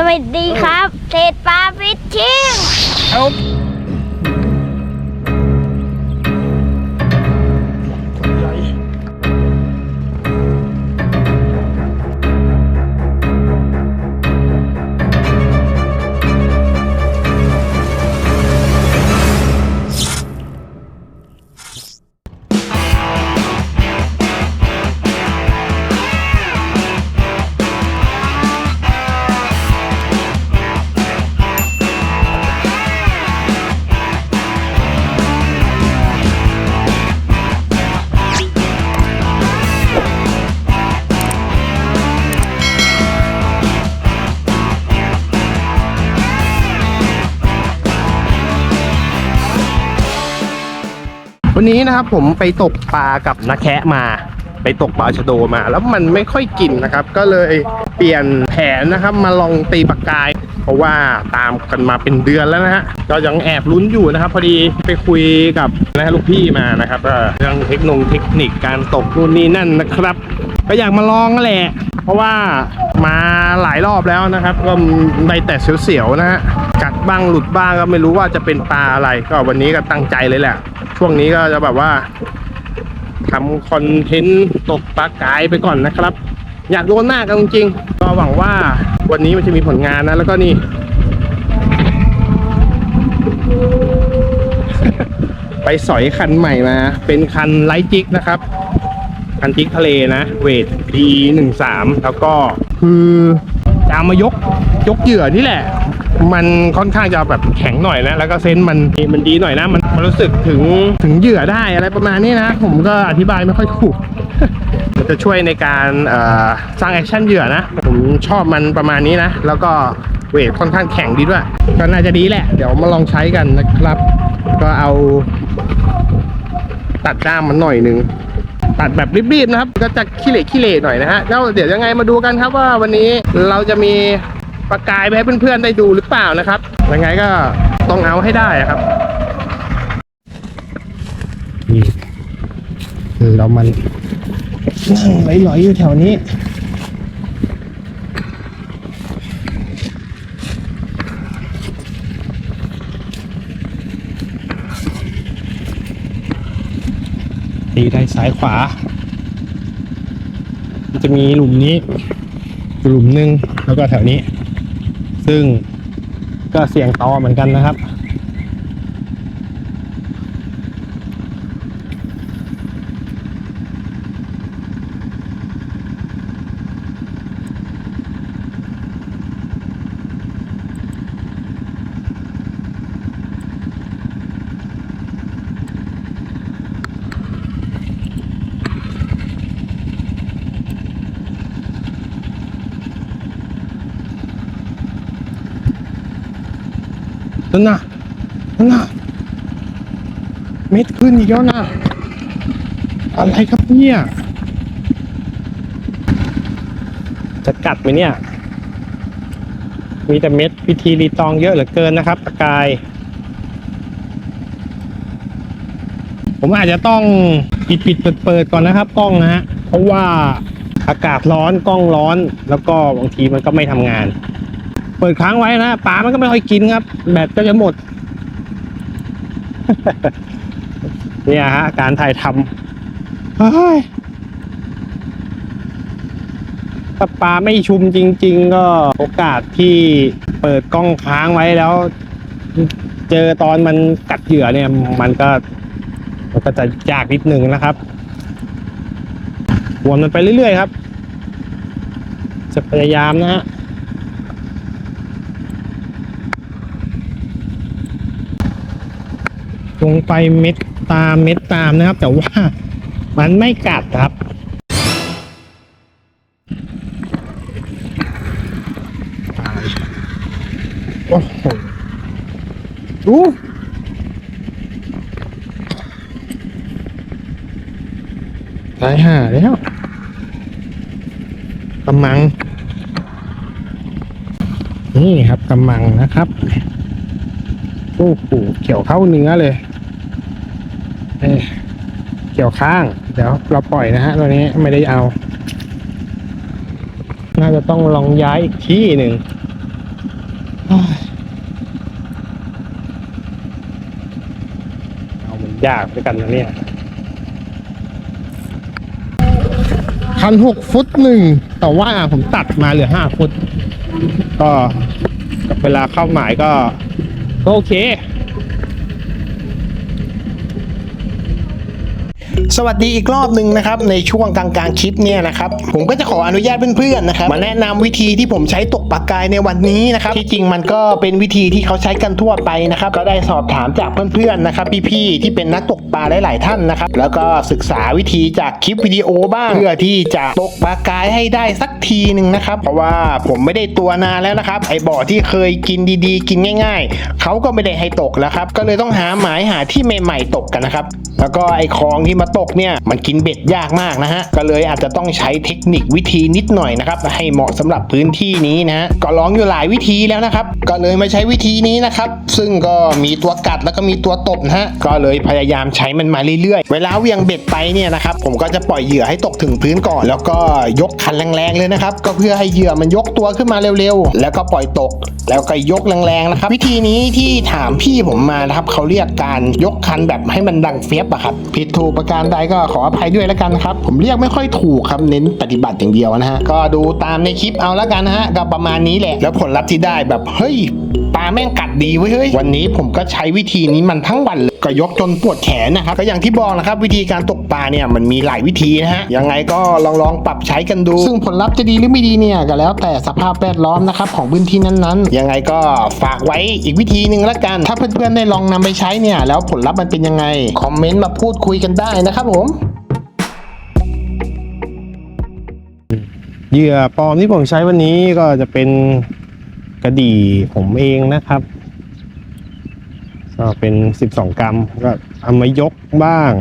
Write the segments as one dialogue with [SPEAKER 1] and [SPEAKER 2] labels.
[SPEAKER 1] สวัสดีครับเศษปลาฟิชชิ่ง
[SPEAKER 2] เอา วันนี้นะครับผมไปตกปลากับนักแคะมา ไปตกปลาชะโดมา แล้วมันไม่ค่อยกินนะครับ ก็เลยเปลี่ยนแผนนะครับ มาลองตีปากกาย เพราะว่าตามกันมาเป็นเดือนแล้วนะฮะก็ยังแอบลุ้นอยู่นะครับ พอดีไปคุยกับนะฮะลูกพี่มานะครับเรื่องเทคโนโลยีเทคนิคการตกนู่นนี่นั่นนะครับ ก็อยากมาลองกันแหละ เพราะว่ามาหลายรอบแล้วนะครับ ก็ได้แต่เสียวๆนะฮะกัดบ้างหลุดบ้างก็ไม่รู้ว่าจะเป็นปลาอะไร ก็วันนี้ก็ตั้งใจเลยแหละ ช่วงนี้ก็จะแบบว่าทำคอนเทนต์ตกปลากายไปก่อนนะครับ อยากโดนหน้ากันจริงๆก็หวังว่าวันนี้มันจะมีผลงานนะ แล้วก็นี่ไปสอยคันใหม่มา เป็นคันไลท์จิกนะครับ คันจิกทะเลนะ เวท D 1 3แล้วก็คือจะเอามายกยกเหยื่อนี่แหละ มันค่อนข้างจะแบบแข็งหน่อยนะ แล้วก็เซนส์มันมันดีหน่อยนะ มันมันรู้สึกถึงถึงเหยื่อได้อะไรประมาณนี้นะ ผมก็อธิบายไม่ค่อยถูก มันจะช่วยในการสร้างแอคชั่นเหยื่อนะ ผมชอบมันประมาณนี้นะ แล้วก็เวทค่อนข้างแข็งดีด้วย ก็น่าจะดีแหละ เดี๋ยวมาลองใช้กันนะครับ ก็เอาตัดด้ามมันหน่อยนึง ตัดแบบรีบๆนะครับ ก็จะขี้เหร่ขี้เหร่หน่อยนะฮะแล้วเดี๋ยวยังไงมาดูกันครับว่าวันนี้เราจะมีประกายไปให้เพื่อนๆได้ดูหรือเปล่านะครับยังไงก็ต้องเอาให้ได้ครับนี่คือเรามันนั่งไหลๆอยู่แถวนี้ ตีได้ซ้ายขวา จะมีหลุมนี้ หลุมหนึ่งแล้วก็แถวนี้ ซึ่งก็เสี่ยงต่อเหมือนกันนะครับ นั่นน่ะนั่นน่ะเม็ดขึ้นอีกแล้วนะอะไรครับเนี่ยจะกัดไหมเนี่ย มีแต่เม็ดพิธีรีตองเยอะเหลือเกินนะครับตะกาย ผมอาจจะต้องปิดปิดเปิดเปิดก่อนนะครับ กล้องนะฮะเพราะว่าอากาศร้อนกล้องร้อน แล้วก็บางทีมันก็ไม่ทำงาน เปิดค้างไว้นะปลามันก็ไม่ค่อยกินครับ แบตก็จะหมด เนี่ยฮะ การถ่ายทำถ้าปลาไม่ชุมจริง ๆ ก็โอกาสที่เปิดกล้องค้างไว้แล้ว เจอตอนมันกัดเหยื่อเนี่ย มันก็ มันก็จะยากนิดนึงนะครับวนมันไปเรื่อย ๆ ครับ จะพยายามนะฮะ ลงไปเม็ดตามเม็ดตามนะครับ แต่ว่ามันไม่กัดครับ โอ้โหดูตายห่าแล้วกำมัง นี่ครับกำมังนะครับ โอ้โหเกี่ยวเข้าเนื้อเลยเอ้ยเกี่ยวข้าง เดี๋ยวเราปล่อยนะฮะตัวนี้ไม่ได้เอา น่าจะต้องลองย้ายอีกที่หนึ่งเอามันยากด้วยกันนะเนี่ยพันหกฟุตหนึ่งแต่ว่าผมตัดมาเหลือห้าฟุต ก็เวลาเข้าหมายก็ โอเค
[SPEAKER 3] สวัสดีอีกรอบหนึ่งนะครับในช่วงกลางๆคลิปเนี่ยนะครับผมก็จะขออนุญาตเพื่อนๆนะครับมาแนะนำวิธีที่ผมใช้ตกปลากายในวันนี้นะครับที่จริงมันก็เป็นวิธีที่เขาใช้กันทั่วไปนะครับก็ได้สอบถามจากเพื่อนๆนะครับพี่ๆที่เป็นนักตกปลาหลายๆท่านนะครับแล้วก็ศึกษาวิธีจากคลิปวิดีโอบ้างเพื่อที่จะตกปลากายให้ได้สักทีหนึ่งนะครับ เพราะว่าผมไม่ได้ตัวนานแล้วนะครับไอ้บ่อที่เคยกินดีๆ กินง่าย ๆเขาก็ไม่ได้ให้ตกแล้วครับก็เลยต้องหาหมายหาที่ใหม่ๆตกกันนะครับแล้วก็ไอ้คลองที่มาตกเนี่ยมันกินเบ็ดยากมากนะฮะก็เลยอาจจะต้องใช้เทคนิควิธีนิดหน่อยนะครับให้เหมาะสำหรับพื้นที่นี้นะฮะก็ลองอยู่หลายวิธีแล้วนะครับ ก็เลยมาใช้วิธีนี้นะครับซึ่งก็มีตัวกัดแล้วก็มีตัวตบนะฮะก็เลยพยายามใช้มันมาเรื่อยๆ เวลาเหวียงเบ็ดไปเนี่ยนะครับผมก็จะปล่อยเหยื่อให้ตกถึงพื้นก่อน แล้วก็ยกคันแรงๆเลยนะครับก็เพื่อให้เหยื่อมันยกตัวขึ้นมาเร็วๆ แล้วก็ปล่อยตก แล้วก็ยกแรงๆนะครับวิธีนี้ที่ถามพี่ผมมานะครับเขาเรียกการยกคันแบบให้มันดังเฟียบอะครับผิดถูกประกาการใดก็ขออภัยด้วยแล้วกันครับ ผมเรียกไม่ค่อยถูกครับเน้นปฏิบัติอย่างเดียวนะฮะก็ดูตามในคลิปเอาแล้วกันนะฮะก็ประมาณนี้แหละแล้วผลลัพธ์ที่ได้แบบเฮ้ย ลาแม่งกัดดีเว้ยเฮ้ย วันนี้ผมก็ใช้วิธีนี้มันทั้งวันเลยก็ยกจนปวดแขนนะครับ ก็อย่างที่บอกนะครับ วิธีการตกปลาเนี่ยมันมีหลายวิธีนะฮะ ยังไงก็ลองลองปรับใช้กันดู ซึ่งผลลัพธ์จะดีหรือไม่ดีเนี่ยก็แล้วแต่สภาพแวดล้อมนะครับของพื้นที่นั้นๆ ยังไงก็ฝากไว้อีกวิธีหนึ่งละกัน ถ้าเพื่อนๆได้ลองนำไปใช้เนี่ยแล้วผลลัพธ์มันเป็นยังไงคอมเมนต์มาพูดคุยกันได้นะครับผม
[SPEAKER 2] เหยื่อปลอมที่ผมใช้วันนี้ก็จะเป็น กระดี่ผมเองนะครับ ก็เป็น 12 กรัมก็เอามายกบ้าง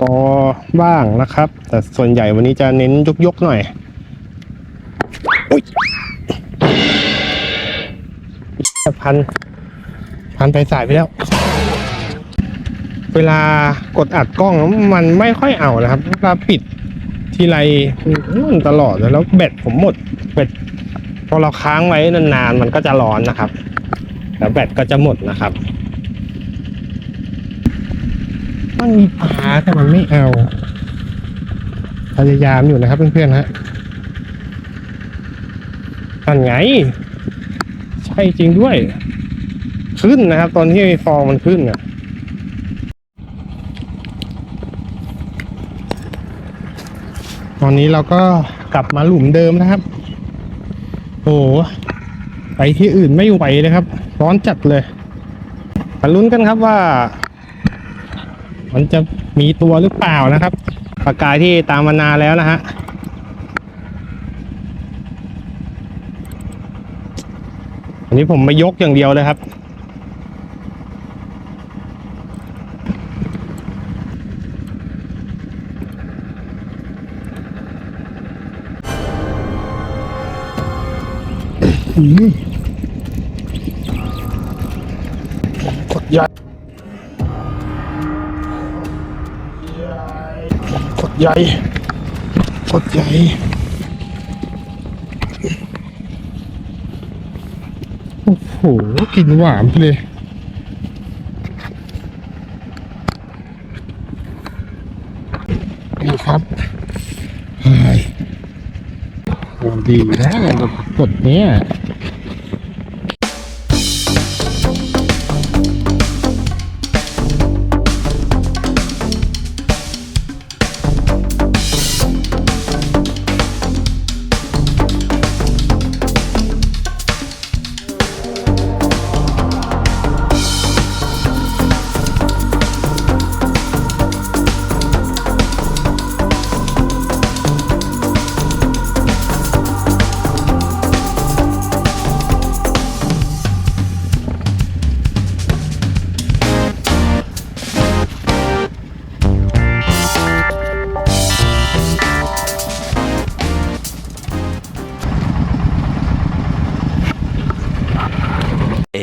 [SPEAKER 2] กอบ้างนะครับ แต่ส่วนใหญ่วันนี้จะเน้นยกๆหน่อยอุ๊ยพันพันไปสายไปแล้ว เวลากดอัดกล้องมันไม่ค่อยเอานะครับเวลาปิดทีไรมันตลอดแล้วแบตผมหมดแบต อเราค้างไว้นานๆมันก็จะร้อนนะครับ แล้วแบตก็จะหมดนะครับ มันมีปลาแต่มันไม่เอา พยายามอยู่นะครับเพื่อนๆฮะนั่นไง ใช่จริงด้วย ขึ้นนะครับ ตอนที่ฟองมันขึ้นอะตอนนี้เราก็กลับมาหลุมเดิมนะครับ โอ้โหไปที่อื่นไม่ไหวเลยครับ ร้อนจัดเลยมาลุ้นกันครับว่า มันจะมีตัวหรือเปล่านะครับปลากายที่ตามมานานแล้วนะฮะอันนี้ผมมายกอย่างเดียวเลยครับ กดใหญ่กดใหญ่กดใหญ่โอ้โหกินหวานเลยนี่ครับเฮ้ ดีแล้วกับกดเนี้ย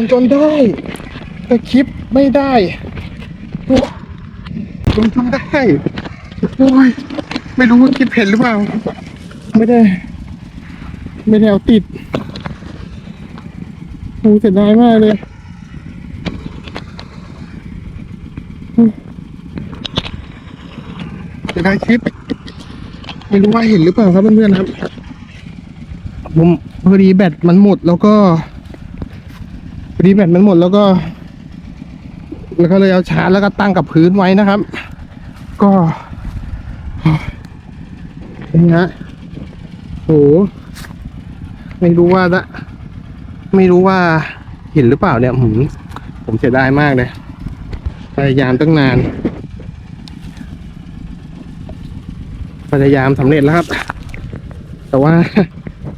[SPEAKER 2] นจนได้ แต่คลิปไม่ได้โอนจนได้โอ้ยไม่รู้ว่าคลิปเห็นหรือเปล่า ไม่ได้ ไม่ได้เอาติดโอ้เสียดายมากเลยเสียดายคลิปไม่รู้ว่าเห็นหรือเปล่าครับเพื่อนๆครับ ผมพอดีแบตมันหมดแล้วก็ พอดีแบตมันหมดแล้วก็ แล้วก็เลยเอาชาร์จแล้วก็ตั้งกับพื้นไว้นะครับ ก็นี่ฮะโหไม่รู้ว่าละไม่รู้ว่าเห็นหรือเปล่าเนี่ยผมผมเสียดายมากเลยพยายามตั้งนานพยายามสำเร็จแล้วครับ แต่ว่า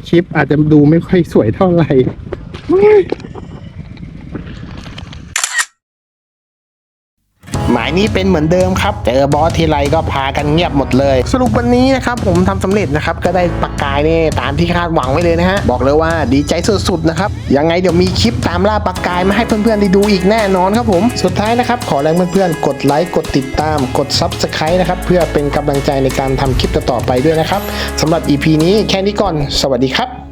[SPEAKER 2] คลิปอาจจะดูไม่ค่อยสวยเท่าไหร่
[SPEAKER 3] หมาย นี้เป็นเหมือนเดิมครับ เจอบอสทีไรก็พากันเงียบหมดเลย สรุปวันนี้นะครับผมทำสำเร็จนะครับก็ได้ปากกายนี่ตามที่คาดหวังไว้เลยนะฮะบอกเลยว่าดีใจสุดๆนะครับยังไงเดี๋ยวมีคลิปตามล่าปากกายมาให้เพื่อนๆได้ดูอีกแน่นอนครับผมสุดท้ายนะครับขอแรงเพื่อนๆกดไลค์กดติดตามกด Subscribe นะครับเพื่อเป็นกำลังใจในการทำคลิปต่อๆไปด้วยนะครับสำหรับ EP นี้แค่นี้ก่อน สวัสดีครับ